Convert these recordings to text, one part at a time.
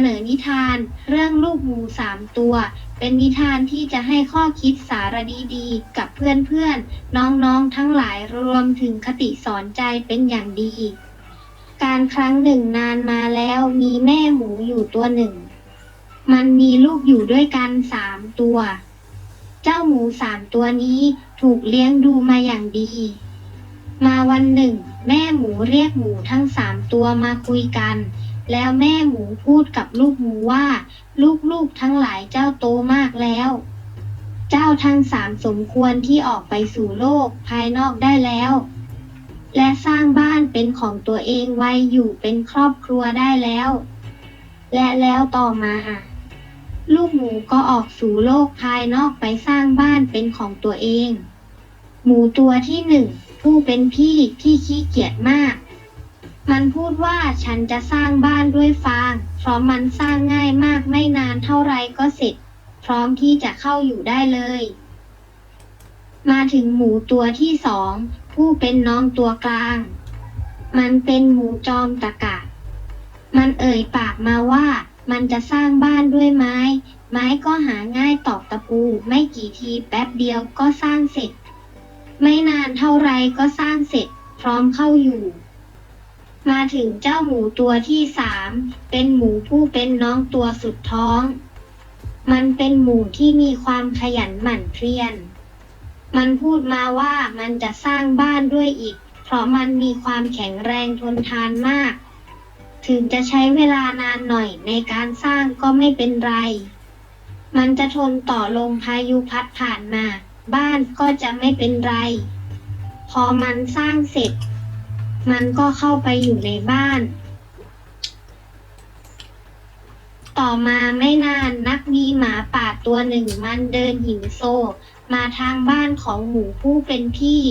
นอเสนอนิทานเรื่องลูกหมูสามตัว เป็นนิทานที่จะให้ข้อคิดสารดีๆ กับเพื่อนๆ น้องๆทั้งหลายรวมถึงคติสอนใจเป็นอย่างดี การครั้งหนึ่งนานมาแล้วมีแม่หมูอยู่ตัวหนึ่ง มันมีลูกอยู่ด้วยกันสามตัว เจ้าหมูสามตัวนี้ถูกเลี้ยงดูมาอย่างดี มาวันหนึ่ง แม่หมูเรียกหมูทั้งสามตัวมาคุยกัน แล้วแม่หมูพูดกับลูกหมูว่า ลูกๆทั้งหลายเจ้าโตมากแล้ว เจ้าทั้งสามสมควรที่ออกไปสู่โลกภายนอกได้แล้ว และสร้างบ้านเป็นของตัวเองไว้อยู่เป็นครอบครัวได้แล้ว และแล้วต่อมาลูกหมูก็ออกสู่โลกภายนอกไปสร้างบ้านเป็นของตัวเอง หมูตัวที่หนึ่งผู้เป็นพี่ที่ขี้เกียจมาก มันพูดว่าฉันจะสร้างบ้านด้วยฟาง เพราะมันสร้างง่ายมากไม่นานเท่าไรก็เสร็จ พร้อมที่จะเข้าอยู่ได้เลย มาถึงหมูตัวที่สอง ผู้เป็นน้องตัวกลาง มันเป็นหมูจอมตะกะ มันเอ่ยปากมาว่า มันจะสร้างบ้านด้วยไม้ ไม้ก็หาง่ายตอกตะปู ไม่กี่ทีแป๊บเดียวก็สร้างเสร็จ ไม่นานเท่าไรก็สร้างเสร็จ พร้อมเข้าอยู่ มาถึงเจ้าหมูตัวที่สาม เป็นหมูผู้เป็นน้องตัวสุดท้อง มันเป็นหมูที่มีความขยันหมั่นเพียร มันพูดมาว่ามันจะสร้างบ้านด้วยอีกเพราะมันมีความแข็งแรงทนทานมาก ถึงจะใช้เวลานานหน่อยในการสร้างก็ไม่เป็นไร มันจะทนต่อลมพายุพัดผ่านมา บ้านก็จะไม่เป็นไร พอมันสร้างเสร็จ มันก็เข้าไปอยู่ในบ้าน ต่อมาไม่นานนักมีหมาป่าตัวหนึ่งมันเดินหิวโซ มาทางบ้านของหมูผู้เป็นพี่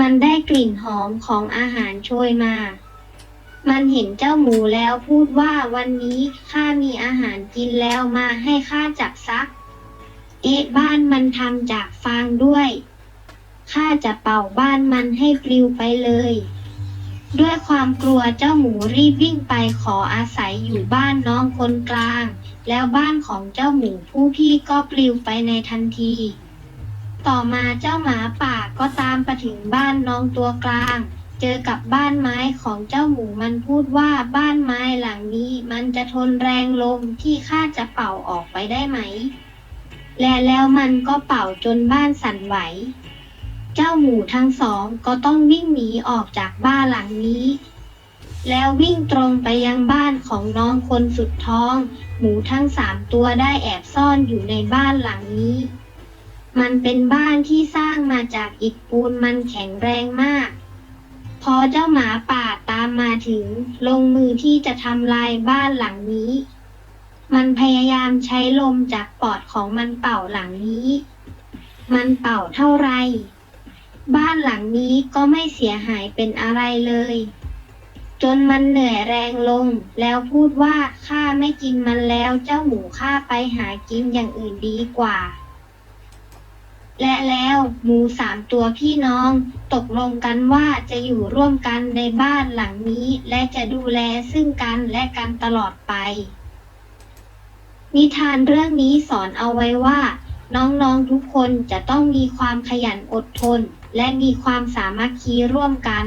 มันได้กลิ่นหอมของอาหารโชยมา มันเห็นเจ้าหมูแล้วพูดว่าวันนี้ข้ามีอาหารกินแล้วมาให้ข้าจับซัก เอ๊ะบ้านมันทำจากฟางด้วยข้าจะเป่าบ้านมันให้ปลิวไปเลย ด้วยความกลัวเจ้าหมูรีบวิ่งไปขออาศัยอยู่บ้านน้องคนกลาง แล้วบ้านของเจ้าหมูผู้พี่ก็ปลิวไปในทันที ต่อมาเจ้าหมาป่าก็ตามไปถึงบ้านน้องตัวกลาง เจอกับบ้านไม้ของเจ้าหมูมันพูดว่าบ้านไม้หลังนี้มันจะทนแรงลมที่ข้าจะเป่าออกไปได้ไหม และแล้วมันก็เป่าจนบ้านสั่นไหว เจ้าหมูทั้งสองก็ต้องวิ่งหนีออกจากบ้านหลังนี้ แล้ววิ่งตรงไปยังบ้านของน้องคนสุดท้อง หมูทั้งสามตัวได้แอบซ่อนอยู่ในบ้านหลังนี้ มันเป็นบ้านที่สร้างมาจากอิฐปูนมันแข็งแรงมาก พอเจ้าหมาป่าตามมาถึง ลงมือที่จะทำลายบ้านหลังนี้ มันพยายามใช้ลมจากปอดของมันเป่าหลังนี้ มันเป่าเท่าไร บ้านหลังนี้ก็ไม่เสียหายเป็นอะไรเลย จนมันเหนื่อยแรงลง แล้วพูดว่าข้าไม่กินมันแล้วเจ้าหมูข้าไปหากินอย่างอื่นดีกว่า และแล้วหมูสามตัวพี่น้อง ตกลงกันว่าจะอยู่ร่วมกันในบ้านหลังนี้ และจะดูแลซึ่งกันและกันตลอดไป นิทานเรื่องนี้สอนเอาไว้ว่าน้องๆทุกคนจะต้องมีความขยันอดทน และมีความสามัคคีร่วมกัน